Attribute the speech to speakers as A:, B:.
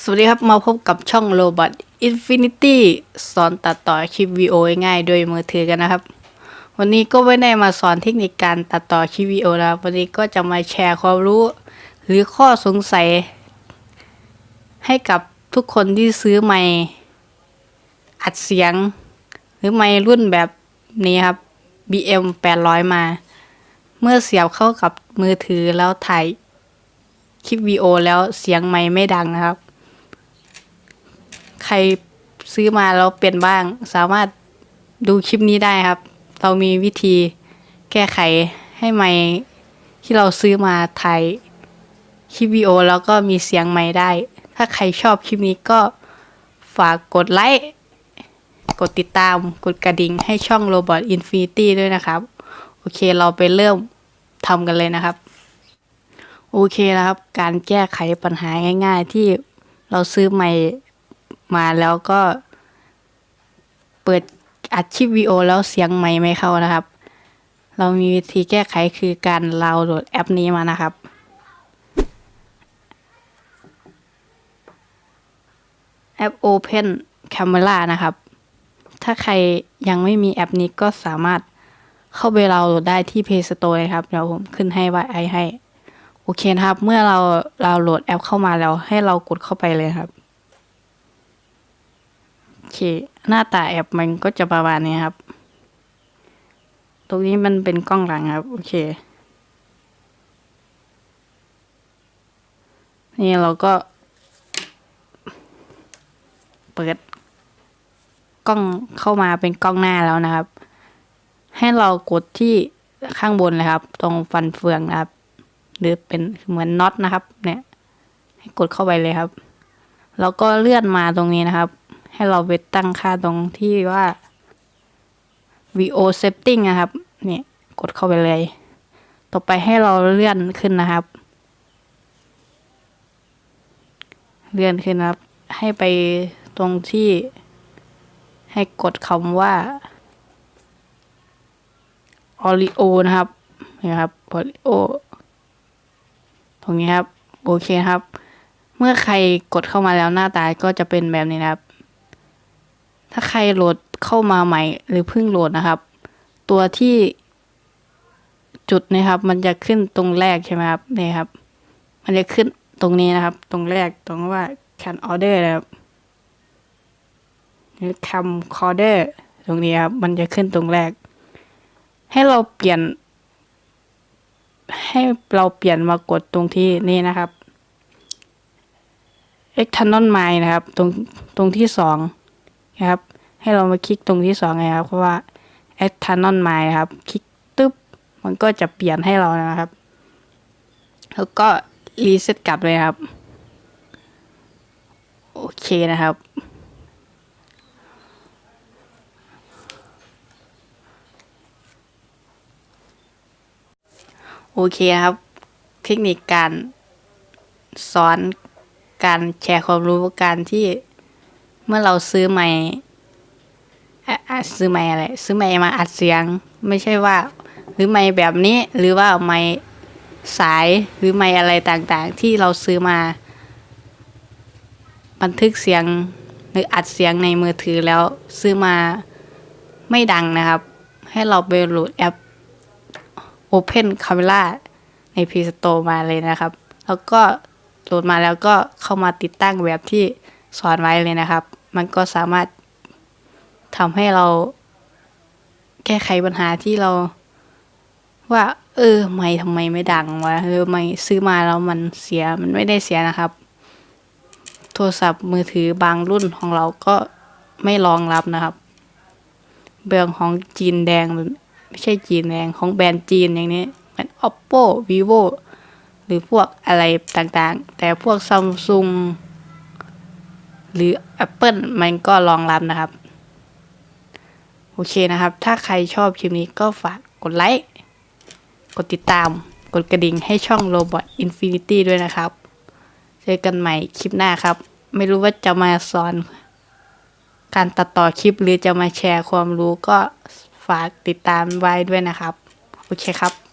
A: สวัสดีครับ มาพบกับช่อง Robot Infinity สอนตัดต่อคลิปวิดีโอง่ายๆโดยมือถือกันนะครับ วันนี้ก็ไม่ได้มาสอนเทคนิคการตัดต่อคลิปวิดีโอนะครับวันนี้ก็จะมาแชร์ความรู้ หรือข้อสงสัย ให้กับทุกคนที่ซื้อไมค์อัดเสียง หรือไมค์รุ่นแบบนี้ครับ BM 800 มา เมื่อเสียบเข้ากับมือถือแล้วถ่ายคลิปวิดีโอแล้วเสียงไมค์ไม่ดังนะครับ ใครซื้อมาแล้วเป็นบ้าง สามารถดูคลิปนี้ได้ครับ เรามีวิธีแก้ไขให้ไมค์ที่เราซื้อมาถ่ายคลิปวิดีโอแล้วก็มีเสียงไมค์ได้ ถ้าใครชอบคลิปนี้ก็ฝากกดไลค์ กดติดตาม กดกระดิ่งให้ช่อง Robot Infinity ด้วยนะครับ โอเคเราไปเริ่มทำกันเลยนะครับ โอเคแล้วครับ การแก้ไขปัญหาง่าย ๆ ที่เราซื้อใหม่ มาแล้วก็ เปิดอัดคลิปวิดีโอแล้วเสียงใหม่ไม่เข้านะครับ เรามีวิธีแก้ไขคือการดาโหลดแอปนี้มานะครับ แอป Open Camera นะครับ ถ้าใครยังไม่มีแอปนี้ก็สามารถเข้าไปดาโหลดได้ที่ Play Store นะครับ เดี๋ยวผมขึ้นให้ไว้ไอให้ โอเคนะครับ เมื่อเราเราโหลดแอปเข้ามาแล้วให้เรากดเข้าไปเลยครับ เค หน้าตาแอปมันก็จะประมาณนี้ครับ ตรงนี้มันเป็นกล้องหลังครับ โอเค นี่เราก็ เปิด กล้องเข้ามาเป็นกล้องหน้าแล้วนะครับ ให้เรากดที่ข้างบนเลยครับ ตรงฟันเฟืองนะครับ หรือเป็นเหมือนน็อตนะครับ เนี่ย ให้กดเข้าไปเลยครับ แล้วก็เลื่อนมาตรงนี้นะครับ ให้เราไปตั้งค่าตรงที่ว่า VO setting นะครับเนี่ยกดเข้าไปเลย ต่อไปให้เราเลื่อนขึ้นนะครับ เลื่อนขึ้นนะครับ ให้ไปตรงที่ ให้กดคำว่า Oreo นะครับนี่ครับ Oreo ตรงนี้ครับ โอเคครับ เมื่อใครกดเข้ามาแล้วหน้าตาก็จะเป็นแบบนี้นะครับ ถ้าใครโหลดเข้ามาใหม่หรือเพิ่งโหลดนะครับ ตัวที่จุดนะครับ มันจะขึ้นตรงแรกใช่ไหมครับนี่ครับ มันจะขึ้นตรงนี้นะครับ ตรงแรกตรงว่า can order นะครับหรือ cam order ตรงนี้ครับ มันจะขึ้นตรงแรก ให้เราเปลี่ยน ให้เราเปลี่ยนมากดตรงที่นี่นะครับ external m i n นะครับ ตรงตรงที่สอง นะครับ ให้เรามาคลิกตรงที่สองนะครับเพราะว่า external mind ครับ คลิกตึ๊บ มันก็จะเปลี่ยนให้เรานะครับ แล้วก็รีเซ็ตกลับเลยครับ โอเคนะครับ โอเคครับ เทคนิคการสอนการแชร์ความรู้การที่ เมื่อเราซื้อไม่ซื้อไมค์อะไร ซื้อไมค์มาอัดเสียง ไม่ใช่ว่า หรือไมค์แบบนี้ หรือว่าไมค์สายหรือไมค์อะไรต่างๆ ที่เราซื้อมา บันทึกเสียงหรืออัดเสียงในมือถือแล้วซื้อมาไม่ดังนะครับ ให้เราไปโหลดแอป Open Camera ใน Play Store มาเลยนะครับ แล้วก็โหลดมาแล้วก็เข้ามาติดตั้งแบบที่ สอนไว้เลยนะครับ มันก็สามารถทำให้เราแก้ไขปัญหาที่เรา ว่า เออไม่ทำไมไม่ดังวะหรือไม่ซื้อมาแล้วมันเสียมันไม่ได้เสียนะครับ โทรศัพท์มือถือบางรุ่นของเราก็ไม่รองรับนะครับ เบืองของจีนแดงไม่ใช่จีนแดงของแบรนด์จีนอย่างนี้เหมือน oppo vivo หรือพวกอะไรต่างๆ แต่พวก Samsung หรือ Apple มันก็รองรับนะครับ โอเคนะครับ ถ้าใครชอบคลิปนี้ก็ฝากกดไลค์ กดติดตาม กดกระดิ่งให้ช่อง Robot Infinity ด้วยนะครับ เจอกันใหม่คลิปหน้าครับ ไม่รู้ว่าจะมาสอน การตัดต่อคลิปหรือจะมาแชร์ความรู้ก็ฝากติดตามไว้ด้วยนะครับ โอเคครับ